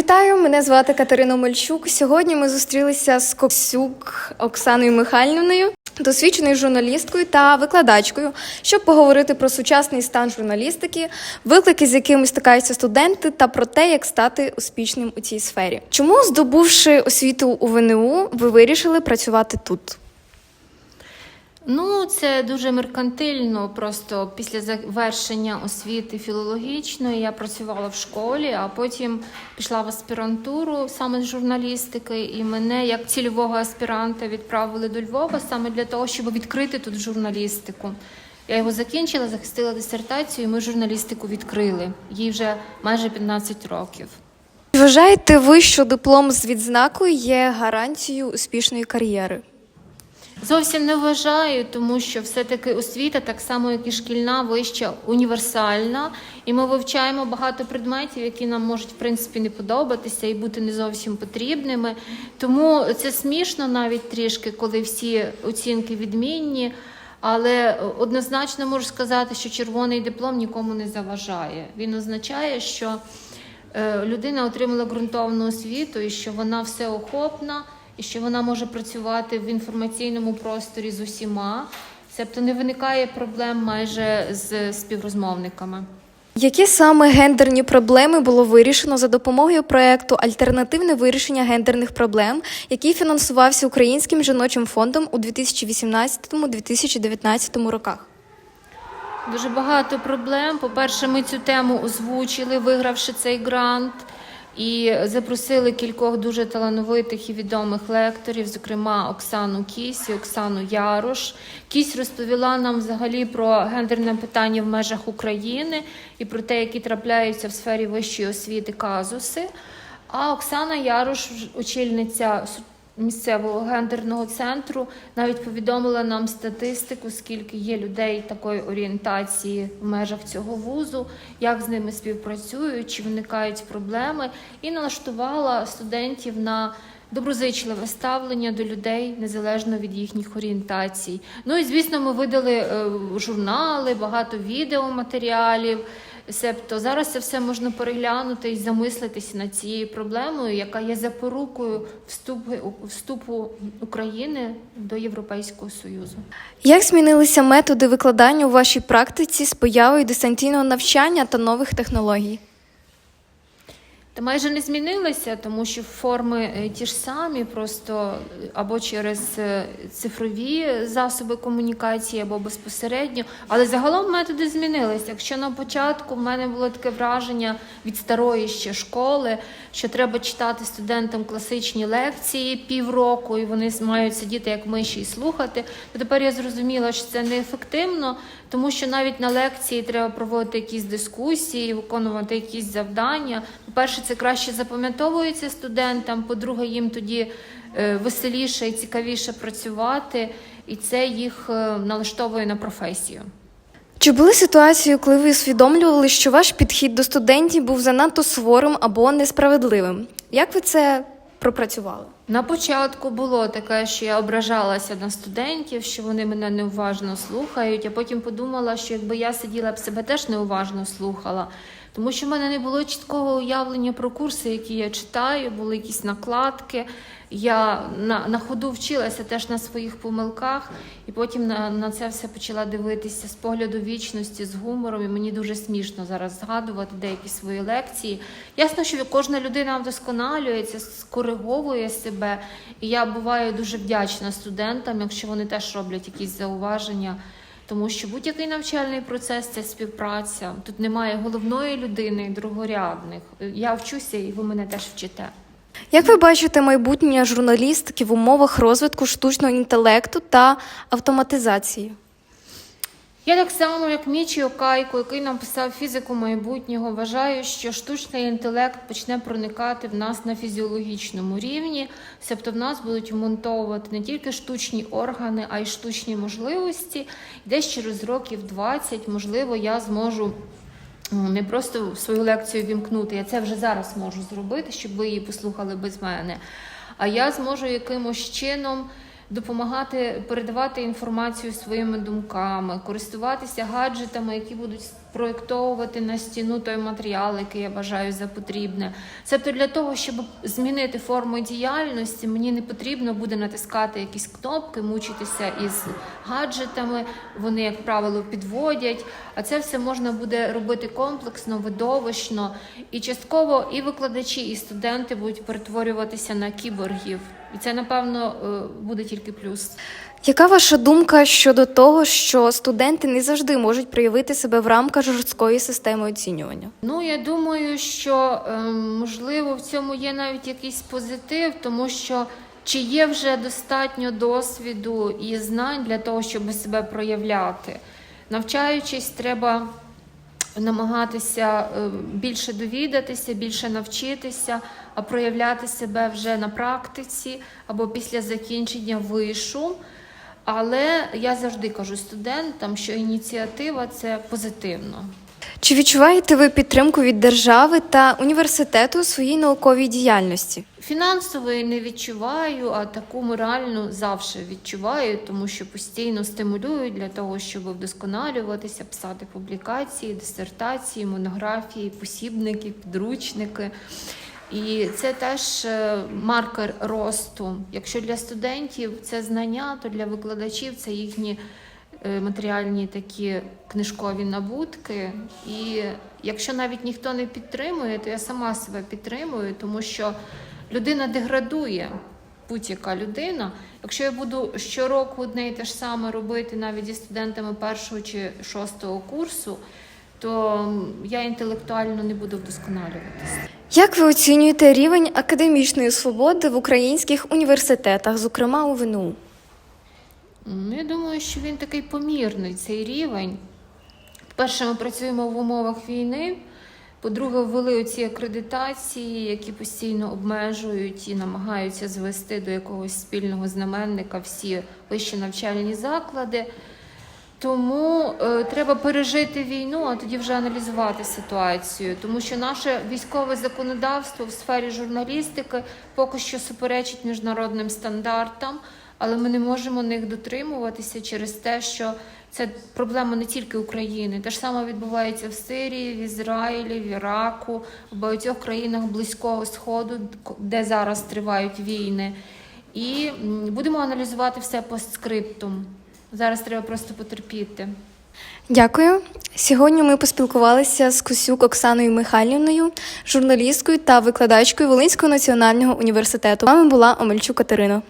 Вітаю, мене звати Катерина Мельчук. Сьогодні ми зустрілися з Коксюк Оксаною Михайлівною, досвідченою журналісткою та викладачкою, щоб поговорити про сучасний стан журналістики, виклики, з якими стикаються студенти, та про те, як стати успішним у цій сфері. Чому, здобувши освіту у ВНУ, ви вирішили працювати тут? Ну, це дуже меркантильно. Просто після завершення освіти філологічної я працювала в школі, а потім пішла в аспірантуру саме з журналістики, і мене як цільового аспіранта відправили до Львова саме для того, щоб відкрити тут журналістику. Я його закінчила, захистила дисертацію, і ми журналістику відкрили. Їй вже майже 15 років. Вважаєте ви, що диплом з відзнакою є гарантією успішної кар'єри? Зовсім не вважаю, тому що все-таки освіта, так само як і шкільна, вища, універсальна, і ми вивчаємо багато предметів, які нам можуть в принципі не подобатися і бути не зовсім потрібними. Тому це смішно навіть трішки, коли всі оцінки відмінні. Але однозначно можу сказати, що червоний диплом нікому не заважає. Він означає, що е, людина отримала ґрунтовну освіту і що вона всеохопна, і що вона може працювати в інформаційному просторі з усіма. Тобто не виникає проблем майже з співрозмовниками. Які саме гендерні проблеми було вирішено за допомогою проекту Альтернативне вирішення гендерних проблем, який фінансувався Українським жіночим фондом у 2018-2019 роках? Дуже багато проблем. По-перше, ми цю тему озвучили, вигравши цей грант, і запросили кількох дуже талановитих і відомих лекторів, зокрема Оксану Кісь і Оксану Ярош. Кісь розповіла нам взагалі про гендерне питання в межах України і про те, які трапляються в сфері вищої освіти казуси. А Оксана Ярош, очільниця місцевого гендерного центру, навіть повідомила нам статистику, скільки є людей такої орієнтації в межах цього вузу, як з ними співпрацюють, чи виникають проблеми, і налаштувала студентів на доброзичливе ставлення до людей незалежно від їхніх орієнтацій. Ну і звісно, ми видали е, журнали, багато відеоматеріалів. Себто зараз це все можна переглянути і замислитися над цією проблемою, яка є запорукою вступу, вступу України до Європейського Союзу. Як змінилися методи викладання у вашій практиці з появою дистанційного навчання та нових технологій? Майже не змінилися, тому що форми е, ті ж самі, просто е, або через е, цифрові засоби комунікації, або безпосередньо. Але загалом методи змінилися. Якщо на початку в мене було таке враження від старої ще школи, що треба читати студентам класичні лекції півроку, і вони мають сидіти як миші і слухати, то тепер я зрозуміла, що це неефективно, тому що навіть на лекції треба проводити якісь дискусії, виконувати якісь завдання. По-перше, це краще запам'ятовується студентам. По-друге, їм тоді е, веселіше і цікавіше працювати, і це їх е, налаштовує на професію. Чи були ситуації, коли ви усвідомлювали, що ваш підхід до студентів був занадто суворим або несправедливим? Як ви це пропрацювали? На початку було таке, що я ображалася на студентів, що вони мене неуважно слухають. А потім подумала, що якби я сиділа б себе теж неуважно слухала, тому що в мене не було чіткого уявлення про курси, які я читаю, були якісь накладки. Я на, на ходу вчилася теж на своїх помилках, і потім на, на це все почала дивитися з погляду вічності, з гумором. І мені дуже смішно зараз згадувати деякі свої лекції. Ясно, що кожна людина вдосконалюється, скориговує себе. І я буваю дуже вдячна студентам, якщо вони теж роблять якісь зауваження. Тому що будь-який навчальний процес це співпраця. Тут немає головної людини, другорядних. Я вчуся, і ви мене теж вчите. Як ви бачите майбутнє журналістики в умовах розвитку штучного інтелекту та автоматизації? Я так само, як Мічіо Кайко, який написав фізику майбутнього, вважаю, що штучний інтелект почне проникати в нас на фізіологічному рівні, тобто в нас будуть вмонтовувати не тільки штучні органи, а й штучні можливості. Десь через років 20, можливо, я зможу. Не просто свою лекцію вімкнути, я це вже зараз можу зробити, щоб ви її послухали без мене. А я зможу якимось чином допомагати передавати інформацію своїми думками, користуватися гаджетами, які будуть проєктовувати на стіну той матеріал, який я бажаю за потрібне. Це для того, щоб змінити форму діяльності, мені не потрібно буде натискати якісь кнопки, мучитися із гаджетами. Вони, як правило, підводять. А це все можна буде робити комплексно, видовищно. І частково і викладачі, і студенти будуть перетворюватися на кіборгів. І це, напевно, е, буде тільки плюс. Яка ваша думка щодо того, що студенти не завжди можуть проявити себе в рамках жорсткої системи оцінювання? Ну, я думаю, що е, можливо в цьому є навіть якийсь позитив, тому що чи є вже достатньо досвіду і знань для того, щоб себе проявляти. Навчаючись, треба намагатися е, більше довідатися, більше навчитися, а проявляти себе вже на практиці або після закінчення вишу. Але я завжди кажу студентам, що ініціатива це позитивно. Чи відчуваєте ви підтримку від держави та університету у своїй науковій діяльності? Фінансової не відчуваю, а таку моральну завжди відчуваю, тому що постійно стимулюють для того, щоб вдосконалюватися, писати публікації, дисертації, монографії, посібники, підручники. І це теж е, маркер росту. Якщо для студентів це знання, то для викладачів це їхні е, матеріальні такі книжкові набутки. І якщо навіть ніхто не підтримує, то я сама себе підтримую, тому що людина деградує. Будь-яка людина, якщо я буду щороку одне і те ж саме робити навіть зі студентами першого чи шостого курсу, то я інтелектуально не буду вдосконалюватися. Як ви оцінюєте рівень академічної свободи в українських університетах, зокрема у ВНУ? Ну, я думаю, що він такий помірний цей рівень. По-перше, ми працюємо в умовах війни. По-друге, ввели оці акредитації, які постійно обмежують і намагаються звести до якогось спільного знаменника всі вищі навчальні заклади. Тому е, треба пережити війну, а тоді вже аналізувати ситуацію, тому що наше військове законодавство в сфері журналістики поки що суперечить міжнародним стандартам, але ми не можемо них дотримуватися через те, що це проблема не тільки України. Те ж саме відбувається в Сирії, в Ізраїлі, в Іраку, в багатьох країнах Близького Сходу, де зараз тривають війни. І будемо аналізувати все постскриптум. Зараз треба просто потерпіти. Дякую. Сьогодні ми поспілкувалися з Косюк Оксаною Михайлівною, журналісткою та викладачкою Волинського національного університету. З вами була Омельчук Катерина.